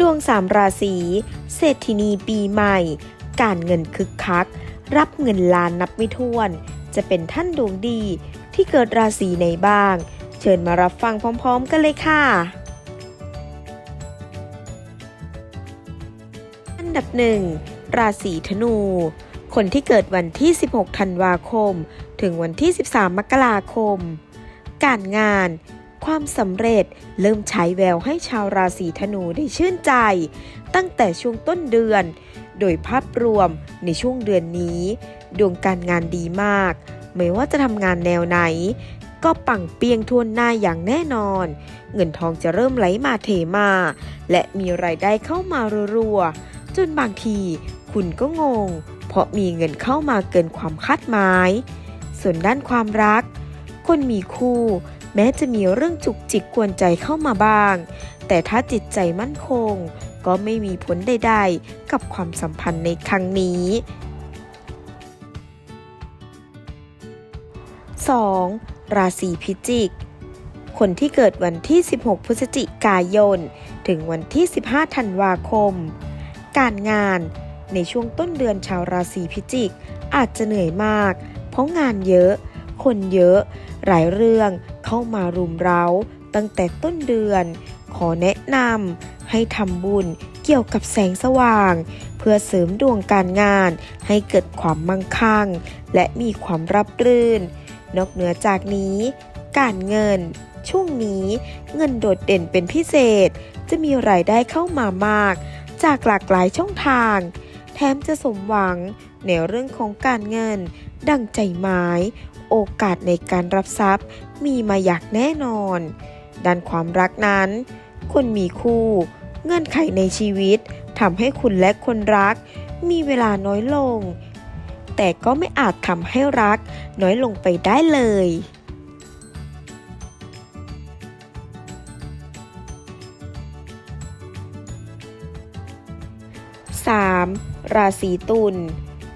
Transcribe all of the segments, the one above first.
ดวงสามราศีเศรษฐินีปีใหม่ การเงินคึกคัก รับเงินล้านนับไม่ถ้วน จะเป็นท่านดวงดีที่เกิดราศีไหนบ้าง เชิญมารับฟังพร้อม ๆ กันเลยค่ะ อันดับหนึ่งราศีธนู คนที่เกิดวันที่ 16 ธันวาคม ถึงวันที่ 13 มกราคม การงาน ความสำเร็จเริ่มฉายแววให้ชาวราศีธนูได้ชื่นใจ ตั้งแต่ช่วงต้นเดือน โดยภาพรวมในช่วงเดือนนี้ ดวงการงานดีมาก ไม่ว่าจะทำงานแนวไหน ก็ปังเปียงทวนหน้าอย่างแน่นอน เงินทองจะเริ่มไหลมาเทมา และมีรายได้เข้ามารัวๆจนบางทีคุณก็งง เพราะมีเงินเข้ามาเกินความคาดหมาย ส่วนด้านความรัก คนมีคู่ แม้จะมีเรื่องจุกจิกกวนใจเข้ามาบ้าง แต่ถ้าจิตใจมั่นคง ก็ไม่มีผลใดๆ กับความสัมพันธ์ในครั้งนี้ 2. ราศีพิจิก คนที่เกิดวันที่ 16 พฤศจิกายน ถึงวันที่ 15 ธันวาคม การงานในช่วงต้นเดือนชาวราศีพิจิก อาจจะเหนื่อยมาก เพราะงานเยอะ คนเยอะ หลายเรื่องเข้ามารุมเร้า ตั้งแต่ต้นเดือน ขอแนะนำให้ทำบุญเกี่ยวกับแสงสว่าง เพื่อเสริมดวงการงาน ให้เกิดความมั่งคั่ง และมีความรับรื่น นอกเหนือจากนี้ การเงิน ช่วงนี้เงินโดดเด่นเป็นพิเศษ จะมีรายได้เข้ามามาก จากหลากหลายช่องทาง แถมจะสมหวังในเรื่องของการเงิน ดังใจหมาย โอกาสในการรับทรัพย์ มีมาอย่างแน่นอน ด้านความรักนั้น คนมีคู่ เงื่อนไขในชีวิตทำให้คุณและคนรัก มีเวลาน้อยลง แต่ก็ไม่อาจทำให้รักน้อยลงไปได้เลย 3. ราศีตุล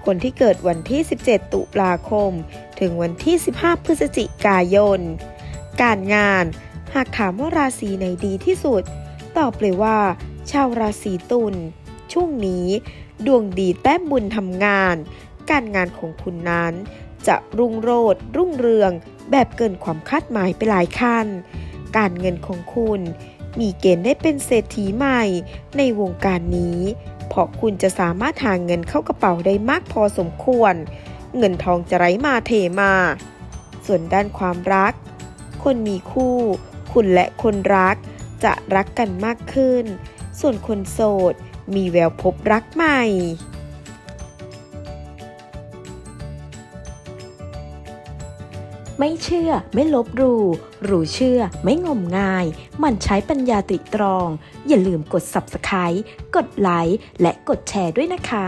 คนที่เกิดวันที่ 17 ตุลาคม ถึงวันที่ 15 พฤศจิกายน การงาน หากถามว่าราศีไหนดีที่สุด ตอบเลยว่า ชาวราศีตุล ช่วงนี้ ดวงดีแต้มบุญทำงาน การงานของคุณนั้น จะรุ่งโรจน์รุ่งเรือง แบบเกินความคาดหมายไปหลายขั้น การเงินของคุณมีเกณฑ์ได้เป็นเศรษฐีใหม่ในวงการนี้ เพราะคุณจะสามารถหาเงินเข้ากระเป๋าได้มากพอสมควร เงินทองจะไหลมาเทมา ส่วนด้านความรัก คนมีคู่ คุณและคนรักจะรักกันมากขึ้น ส่วนคนโสด มีแววพบรักใหม่ไม่เชื่อไม่ลบหลู่รู้เชื่อไม่งมงาย มันใช้ปัญญาตริตรอง อย่าลืมกด Subscribe กดไลค์และกดแชร์ด้วยนะคะ